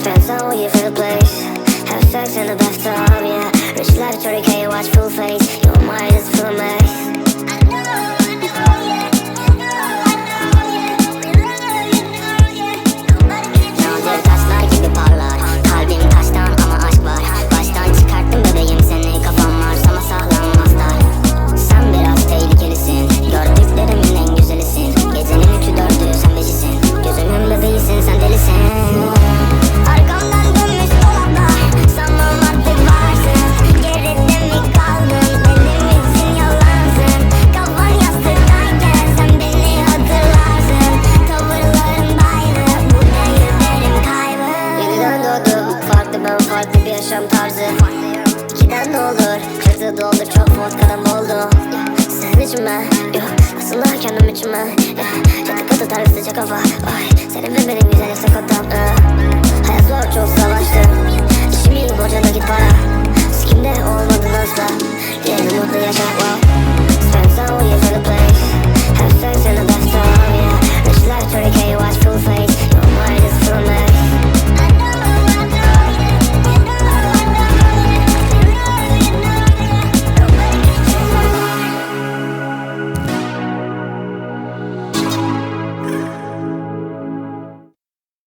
Spend some with for the place. Have sex in the bathtub, yeah. Rich life, 30k, watch full face. Your mind yaşam tarzı İkiden ne olur? Çatı doldur çok vodka'dan oldu. Sen içme Yok aslında kendim içme. Çatı katı tarzı sıcak hava Ay, Senin ve benim güzel yasak